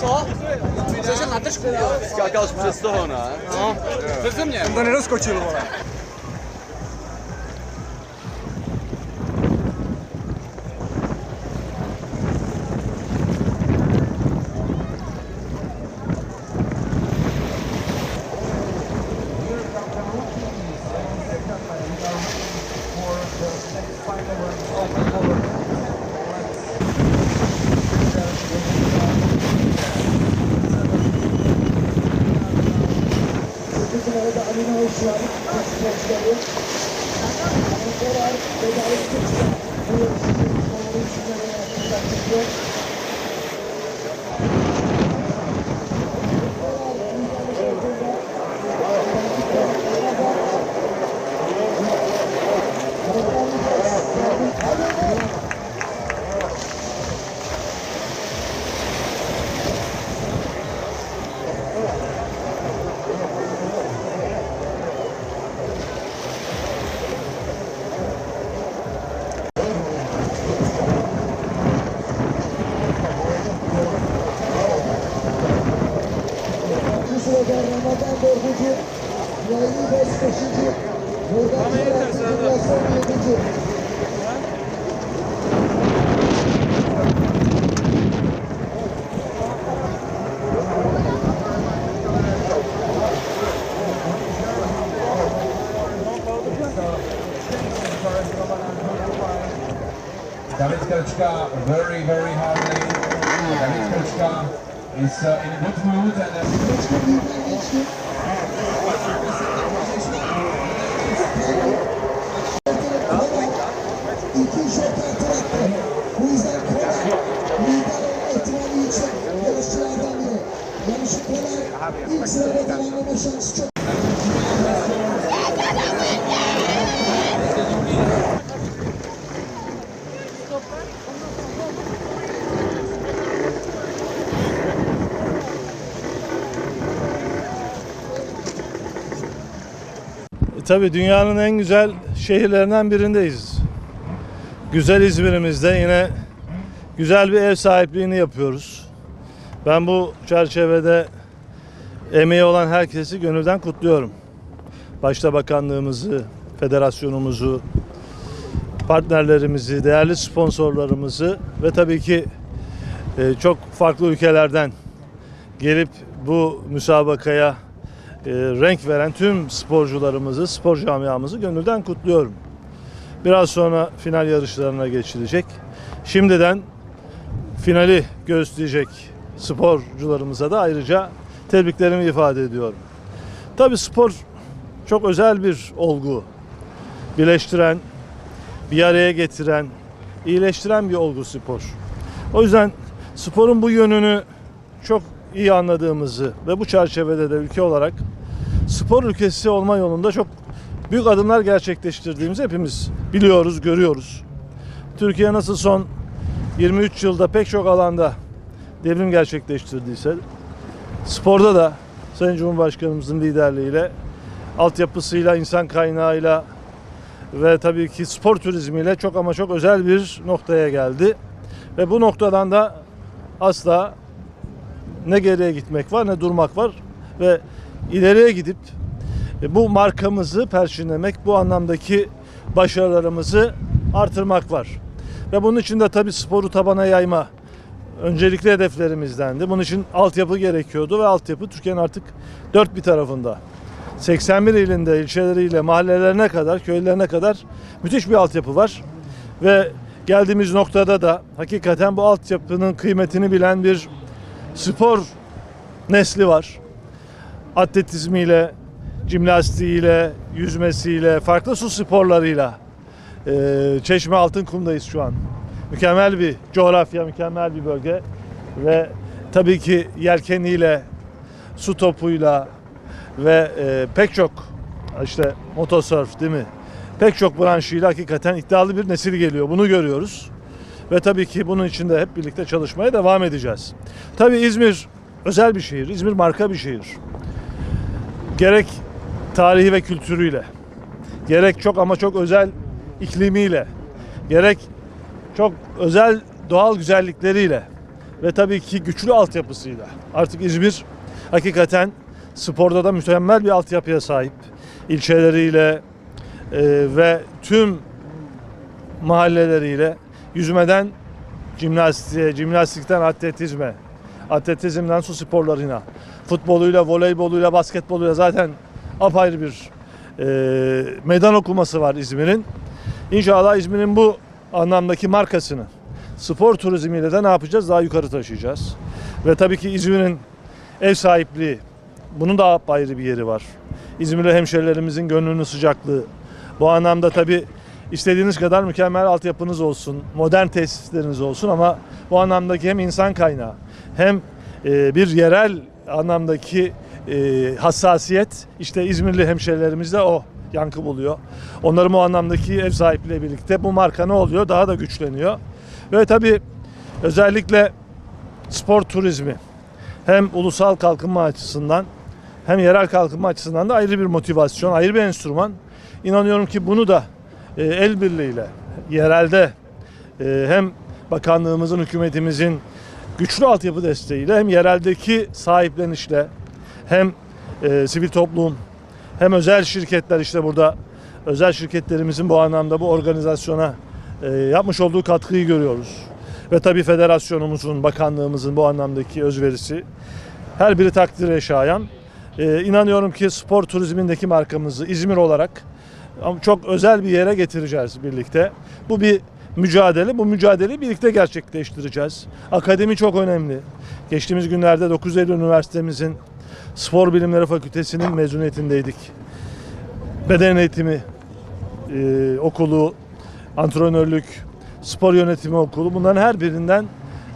Co? Jet na držku, jo? Skákal jsi přes toho, ne? No, přeze mě. To nedoskočil, vole. Bu hakikaten korkuncu. Yaylı Bes 5. Buradan Yasin 7. David very, very hard lane. David It's uh, in a good mood and uh, Yarışçılara ilk sırada tamamlama şansı çok Tabii dünyanın en güzel şehirlerinden birindeyiz. Güzel İzmir'imizde yine güzel bir ev sahipliğini yapıyoruz. Ben bu çerçevede emeği olan herkesi gönülden kutluyorum. Başta bakanlığımızı, federasyonumuzu, partnerlerimizi, değerli sponsorlarımızı ve tabii ki e, çok farklı ülkelerden gelip bu müsabakaya renk veren tüm sporcularımızı, spor camiamızı gönülden kutluyorum. Biraz sonra final yarışlarına geçilecek. Şimdiden finali göğüsleyecek sporcularımıza da ayrıca tebriklerimi ifade ediyorum. Tabii spor çok özel bir olgu. Birleştiren, bir araya getiren, iyileştiren bir olgu spor. O yüzden sporun bu yönünü çok iyi anladığımızı ve bu çerçevede de ülke olarak spor ülkesi olma yolunda çok büyük adımlar gerçekleştirdiğimizi hepimiz biliyoruz, görüyoruz. Türkiye nasıl son 23 yılda pek çok alanda devrim gerçekleştirdiyse sporda da Sayın Cumhurbaşkanımızın liderliğiyle altyapısıyla, insan kaynağıyla ve tabii ki spor turizmiyle çok ama çok özel bir noktaya geldi. Ve bu noktadan da asla ne geriye gitmek var ne durmak var ve ileriye gidip e, bu markamızı perçinlemek, bu anlamdaki başarılarımızı artırmak var. Ve bunun için de tabii sporu tabana yayma öncelikli hedeflerimizdendi. Bunun için altyapı gerekiyordu ve altyapı Türkiye'nin artık dört bir tarafında. 81 ilinde, ilçeleriyle, mahallelerine kadar, köylerine kadar müthiş bir altyapı var. Ve geldiğimiz noktada da hakikaten bu altyapının kıymetini bilen bir spor nesli var. Atletizmiyle, jimnastiğiyle, yüzmesiyle, farklı su sporlarıyla. Ee, Çeşme Altınkum'dayız şu an. Mükemmel bir coğrafya, mükemmel bir bölge. Ve tabii ki yelkeniyle, su topuyla ve e, pek çok işte motosurf değil mi? Pek çok branşıyla hakikaten iddialı bir nesil geliyor. Bunu görüyoruz. Ve tabii ki bunun için de hep birlikte çalışmaya devam edeceğiz. Tabii İzmir özel bir şehir. İzmir marka bir şehir. Gerek tarihi ve kültürüyle, gerek çok ama çok özel iklimiyle, gerek çok özel doğal güzellikleriyle ve tabii ki güçlü altyapısıyla. Artık İzmir hakikaten sporda da mükemmel bir altyapıya sahip. İlçeleriyle e, ve tüm mahalleleriyle yüzmeden jimnastiğe, jimnastikten atletizme, atletizmden su sporlarına, futboluyla, voleyboluyla, basketboluyla zaten apayrı bir e, meydan okuması var İzmir'in. İnşallah İzmir'in bu anlamdaki markasını spor turizmiyle de ne yapacağız? Daha yukarı taşıyacağız. Ve tabii ki İzmir'in ev sahipliği, bunun da apayrı bir yeri var. İzmir'le hemşerilerimizin gönlünün sıcaklığı. Bu anlamda tabii istediğiniz kadar mükemmel altyapınız olsun, modern tesisleriniz olsun ama bu anlamdaki hem insan kaynağı hem e, bir yerel anlamdaki e, hassasiyet işte İzmirli hemşerilerimizde o yankı buluyor. Onların bu anlamdaki ev sahipliğiyle birlikte bu marka ne oluyor? Daha da güçleniyor. Ve tabii özellikle spor turizmi hem ulusal kalkınma açısından hem yerel kalkınma açısından da ayrı bir motivasyon, ayrı bir enstrüman. İnanıyorum ki bunu da el birliğiyle yerelde e, hem bakanlığımızın, hükümetimizin güçlü altyapı desteğiyle hem yereldeki sahiplenişle hem e, sivil toplum hem özel şirketler işte burada özel şirketlerimizin bu anlamda bu organizasyona e, yapmış olduğu katkıyı görüyoruz. Ve tabii federasyonumuzun, bakanlığımızın bu anlamdaki özverisi her biri takdire şayan. E, inanıyorum ki spor turizmindeki markamızı İzmir olarak ama çok özel bir yere getireceğiz birlikte. Bu bir mücadele. Bu mücadeleyi birlikte gerçekleştireceğiz. Akademi çok önemli. Geçtiğimiz günlerde 9 Eylül Üniversitemizin Spor Bilimleri Fakültesinin mezuniyetindeydik. Beden eğitimi e, okulu, antrenörlük, spor yönetimi okulu bunların her birinden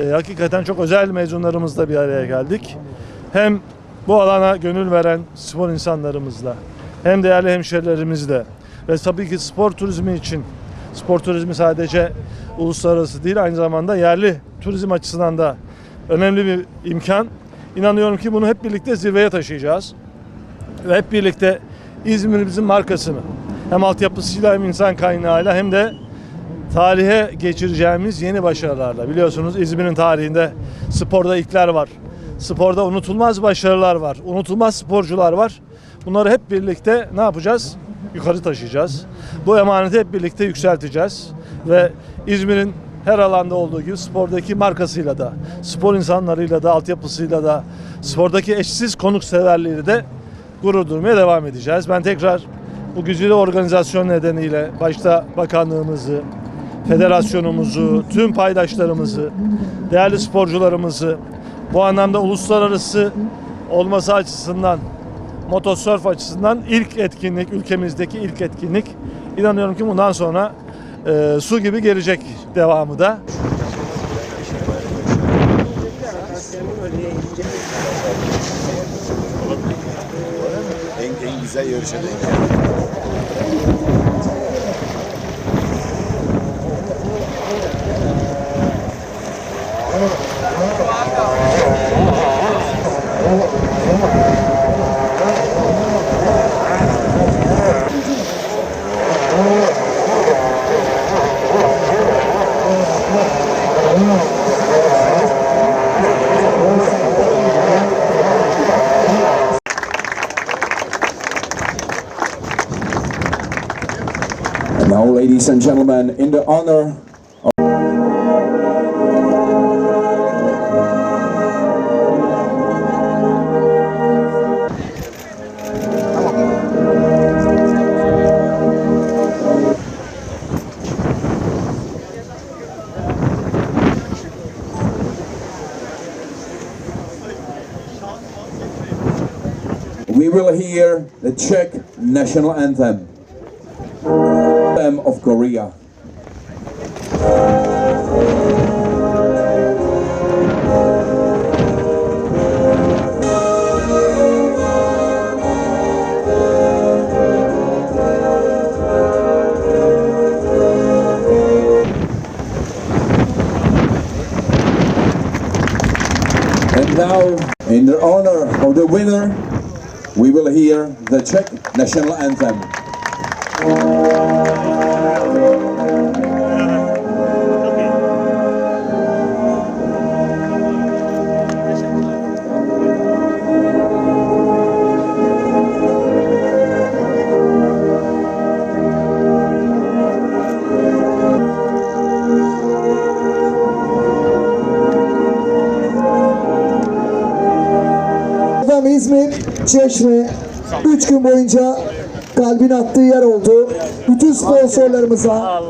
e, hakikaten çok özel mezunlarımızla bir araya geldik. Hem bu alana gönül veren spor insanlarımızla hem değerli hemşerilerimizle ve tabii ki spor turizmi için spor turizmi sadece uluslararası değil aynı zamanda yerli turizm açısından da önemli bir imkan. İnanıyorum ki bunu hep birlikte zirveye taşıyacağız. Ve hep birlikte İzmir'imizin markasını hem altyapısıyla hem insan kaynağıyla hem de tarihe geçireceğimiz yeni başarılarla. Biliyorsunuz İzmir'in tarihinde sporda ilkler var. Sporda unutulmaz başarılar var. Unutulmaz sporcular var. Bunları hep birlikte ne yapacağız? Yukarı taşıyacağız. Bu emaneti hep birlikte yükselteceğiz. Ve İzmir'in her alanda olduğu gibi spordaki markasıyla da, spor insanlarıyla da, altyapısıyla da, spordaki eşsiz konukseverliğiyle de gurur duymaya devam edeceğiz. Ben tekrar bu güzide organizasyon nedeniyle başta bakanlığımızı, federasyonumuzu, tüm paydaşlarımızı, değerli sporcularımızı bu anlamda uluslararası olması açısından, motosurf açısından ilk etkinlik, ülkemizdeki ilk etkinlik. İnanıyorum ki bundan sonra e, su gibi gelecek devamı da. En, en güzel yarışa denk geldi. Now, ladies and gentlemen, in the honor of we will hear the Czech national anthem. Of Korea. And now, in the honor of the winner, we will hear the Czech national anthem. Çeşme 3 gün boyunca kalbin attığı yer oldu. Bütün sponsorlarımıza,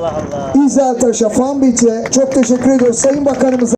İzel Taş'a, Fan Beach'e çok teşekkür ediyoruz. Sayın Bakanımıza